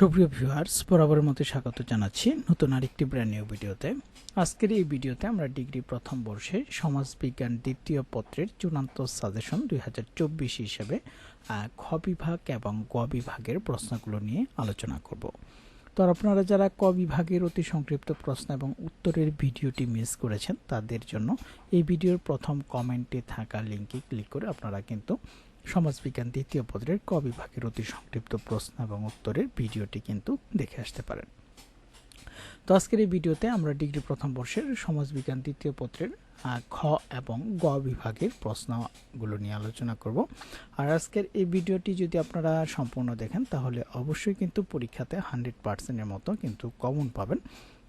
সুপ্রিয় ভিউয়ার্স বরাবরের মতো স্বাগত জানাচ্ছি নতুন আরেকটি ব্র্যান্ড নিউ ভিডিওতে। আজকের এই ভিডিওতে আমরা ডিগ্রি প্রথম বর্ষে সমাজবিজ্ঞান দ্বিতীয় পত্রের চূড়ান্ত সাজেশন দুই হিসেবে আহ, খ বিভাগ এবং গ বিভাগের প্রশ্নগুলো নিয়ে আলোচনা করব। তো আপনারা যারা ক বিভাগের অতি সংক্ষিপ্ত প্রশ্ন এবং উত্তরের ভিডিওটি মিস করেছেন তাদের জন্য এই ভিডিওর প্রথম কমেন্টে থাকা লিঙ্কে ক্লিক করে আপনারা কিন্তু সমাজবিজ্ঞান দ্বিতীয় পত্রের ক বিভাগের অতি সংক্ষিপ্ত প্রশ্ন এবং উত্তরের ভিডিওটি কিন্তু দেখে আসতে পারেন। তো আজকের এই ভিডিওতে আমরা ডিগ্রি প্রথম বর্ষের সমাজবিজ্ঞান দ্বিতীয় পত্রের খ এবং গ বিভাগের প্রশ্নগুলো নিয়ে আলোচনা করব। আর আজকের এই ভিডিওটি যদি আপনারা সম্পূর্ণ দেখেন, তাহলে অবশ্যই কিন্তু পরীক্ষাতে হান্ড্রেড পার্সেন্টের মতো কিন্তু কমন পাবেন।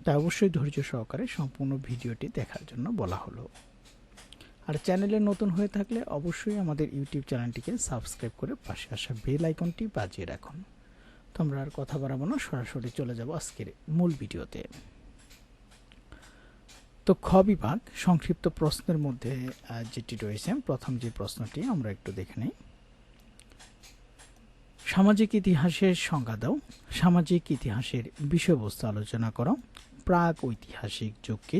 তাই অবশ্যই ধৈর্য সহকারে সম্পূর্ণ ভিডিওটি দেখার জন্য বলা হলো। আর চ্যানেলে নতুন হয়ে থাকলে অবশ্যই আমাদের ইউটিউব চ্যানেলটিকে সাবস্ক্রাইব করে পাশে আসা বেল আইকনটি বাজিয়ে রাখুন। তো আমরা আর কথা বাড়াবো না, সরাসরি চলে যাব আজকের মূল ভিডিওতে। তো খ বিভাগ, সংক্ষিপ্ত প্রশ্নের মধ্যে যেটি রয়েছে, প্রথম যে প্রশ্নটি আমরা একটু দেখে নিই। সামাজিক ইতিহাসের সংজ্ঞা দাও। সামাজিক ইতিহাসের বিষয়বস্তু আলোচনা করো। প্রাক ঐতিহাসিক যুগকে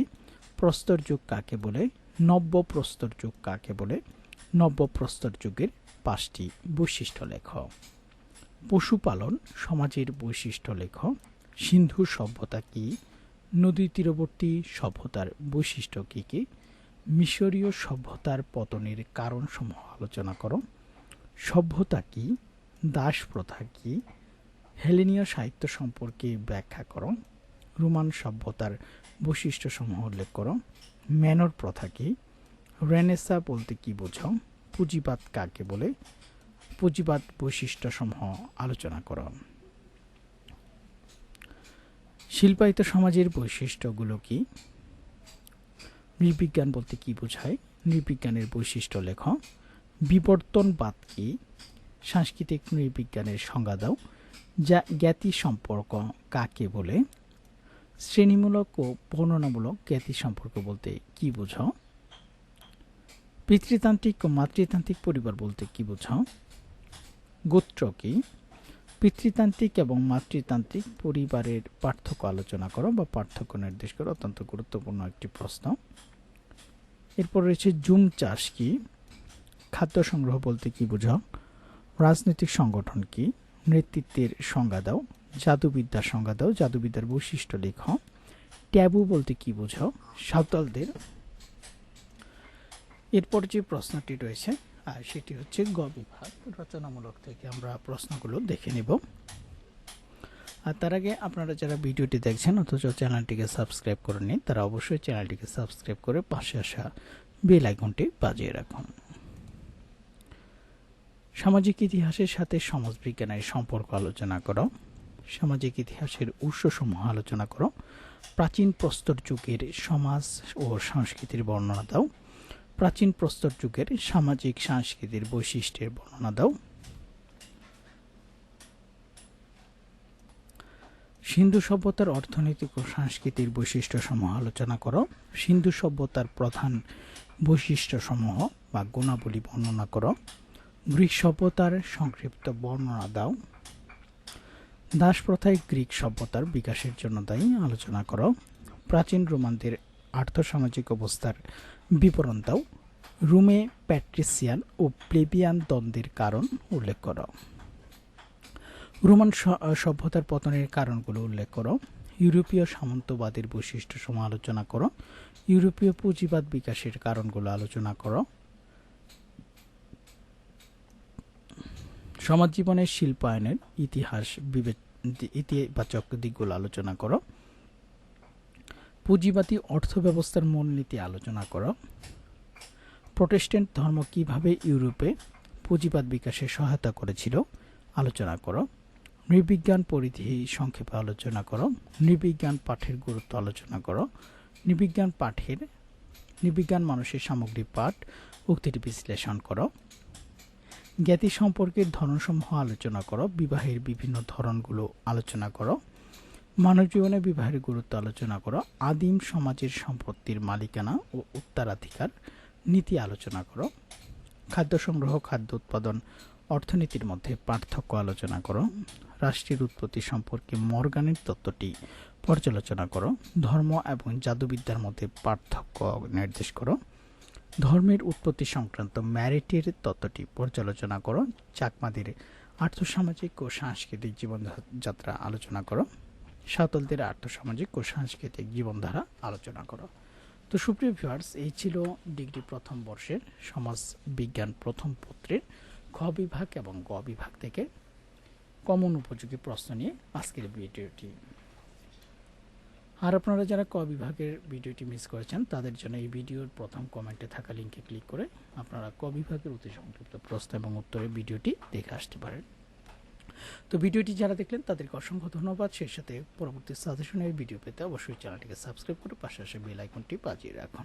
প্রস্তর যুগ কাকে বলে? নব্য প্রস্তর যুগ কাকে বলে? নব্য প্রস্তর যুগের পাঁচটি বৈশিষ্ট্য লেখ। পশুপালন সমাজের বৈশিষ্ট্য লেখ। সিন্ধু সভ্যতা কি? নদী তীরবর্তী সভ্যতার বৈশিষ্ট্য কী কী? মিশরীয় সভ্যতার পতনের কারণসমূহ আলোচনা করো। সভ্যতা কি? দাস প্রথা কি? হেলেনীয় সাহিত্য সম্পর্কে ব্যাখ্যা করো। রোমান সভ্যতার বৈশিষ্ট্যসমূহ উল্লেখ করো। ম্যানর প্রথা কি? রেনেসা বলতে কি বোঝো? পুঁজিবাদ কাকে বলে? পুঁজিবাদ বৈশিষ্ট্যসমূহ আলোচনা করো। শিল্পায়িত সমাজের বৈশিষ্ট্যগুলো কি? নৃবিজ্ঞান বলতে কি বোঝায়? নৃবিজ্ঞানের বৈশিষ্ট্য লেখ। বিবর্তনবাদ কি? সাংস্কৃতিক নৃবিজ্ঞানের সংজ্ঞা দাও। যা জ্ঞাতি সম্পর্ক কাকে বলে? শ্রেণীমূলক ও বর্ণনামূলক জ্ঞাতি সম্পর্ক বলতে কি বোঝাও পিতৃতান্ত্রিক ও মাতৃতান্ত্রিক পরিবার বলতে কি বোঝাও গোত্র কি? পিতৃতান্ত্রিক এবং মাতৃতান্ত্রিক পরিবারের পার্থক্য আলোচনা করো বা পার্থক্য নির্দেশ করো, অত্যন্ত গুরুত্বপূর্ণ একটি প্রশ্ন। এরপর রয়েছে জুম চাষ কি? খাদ্য সংগ্রহ বলতে কি বোঝাও রাজনৈতিক সংগঠন কি? নেতৃত্বের সংজ্ঞা দাও। জাদুবিদ্যার সংজ্ঞা দাও জাদুবিদ্যার বৈশিষ্ট্য লেখ। ট্যাবু বলতে কি বোঝাও? সাঁওতালদের। এরপর যে প্রশ্নটি রয়েছে, আর সেটি হচ্ছে গ বিভাগ রচনামূলক থেকে আমরা প্রশ্নগুলো দেখে নেব। আর তার আগে আপনারা যারা ভিডিওটি দেখছেন, অথচ চ্যানেলটিকে সাবস্ক্রাইব করেননি, তারা অবশ্যই চ্যানেলটিকে সাবস্ক্রাইব করে পাশে আসা বেল আইকনটি বাজিয়ে রাখুন। সামাজিক ইতিহাসের সাথে সমাজবিজ্ঞানের সম্পর্ক আলোচনা করো। সামাজিক ইতিহাসের উৎসসমূহ আলোচনা করো। প্রাচীন প্রস্তর যুগের সমাজ ও সংস্কৃতির বর্ণনা দাও। প্রাচীন প্রস্তর যুগের সামাজিক সাংস্কৃতিক বৈশিষ্ট্যের বর্ণনা দাও। সিন্ধু সভ্যতার অর্থনৈতিক ও সাংস্কৃতিক বৈশিষ্ট্যসমূহ আলোচনা করো। সিন্ধু সভ্যতার প্রধান বৈশিষ্ট্যসমূহ বা গুণাবলী বর্ণনা করো। গ্রিক সভ্যতার সংক্ষিপ্ত বর্ণনা দাও। দাস প্রথায় গ্রিক সভ্যতার বিকাশের জন্য দায়ী, আলোচনা করো। প্রাচীন রোমানদের আর্থসামাজিক অবস্থার বিবরণ দাও। রুমে প্যাট্রিসিয়ান ও প্লেবিয়ান দ্বন্দ্বের কারণ উল্লেখ করো। রোমান সভ্যতার পতনের কারণগুলো উল্লেখ করো। ইউরোপীয় সামন্তবাদের বৈশিষ্ট্য সমালোচনা করো। ইউরোপীয় পুঁজিবাদ বিকাশের কারণগুলো আলোচনা করো। সমাজ জীবনের শিল্পায়নের ইতিহাস ইতিবাচক দিকগুলো আলোচনা করো। পুঁজিবাদী অর্থব্যবস্থার মূলনীতি আলোচনা করো। প্রোটেস্ট্যান্ট ধর্ম কীভাবে ইউরোপে পুঁজিবাদ বিকাশে সহায়তা করেছিল আলোচনা করো। নৃবিজ্ঞান পরিধি সংক্ষেপে আলোচনা করো। নৃবিজ্ঞান পাঠের গুরুত্ব আলোচনা করো। নৃবিজ্ঞান পাঠের, নৃবিজ্ঞান মানুষের সামগ্রিক পাঠ উক্তিটি বিশ্লেষণ করো। জ্ঞাতি সম্পর্কের ধরনসমূহ আলোচনা করো, বিবাহের বিভিন্ন ধরনগুলো আলোচনা করো, মানব জীবনে বিবাহের গুরুত্ব আলোচনা করো, আদিম সমাজের সম্পত্তির মালিকানা ও উত্তরাধিকার নীতি আলোচনা করো, খাদ্য সংগ্রহ, খাদ্য উৎপাদন, অর্থনীতির মধ্যে পার্থক্য আলোচনা করো, রাষ্ট্রের উৎপত্তি সম্পর্কে মর্গানের তত্ত্বটি পর্যালোচনা করো, ধর্ম এবং জাদুবিদ্যার মধ্যে পার্থক্য নির্দেশ করো ধর্মের উৎপত্তি সংক্রান্ত ম্যারিটের তত্ত্বটি পর্যালোচনা করো, চাকমাদের আর্থসামাজিক ও সাংস্কৃতিক জীবনযাত্রা আলোচনা করো, সাঁওতালদের আর্থসামাজিক ও সাংস্কৃতিক জীবনধারা আলোচনা করো। তো সুপ্রিয় ভিউয়ার্স এই ছিল ডিগ্রি প্রথম বর্ষের সমাজ বিজ্ঞান প্রথম পত্রের খ বিভাগ এবং গ বিভাগ থেকে কমন উপযোগী প্রশ্ন নিয়ে আজকের ভিডিওটি। আর আপনারা যারা ক বিভাগের ভিডিওটি মিস করেছেন, তাদের জন্য এই ভিডিওর প্রথম কমেন্টে থাকা লিঙ্কে ক্লিক করে আপনারা ক বিভাগের অতি সংক্ষিপ্ত প্রশ্ন এবং উত্তরের ভিডিওটি দেখে আসতে পারেন। তো ভিডিওটি যারা দেখলেন, তাদেরকে অসংখ্য ধন্যবাদ। সেই সাথে পরবর্তী সাজেশনের ভিডিও পেতে অবশ্যই চ্যানেলটিকে সাবস্ক্রাইব করে পাশে আসে বেল আইকনটি বাজিয়ে রাখুন।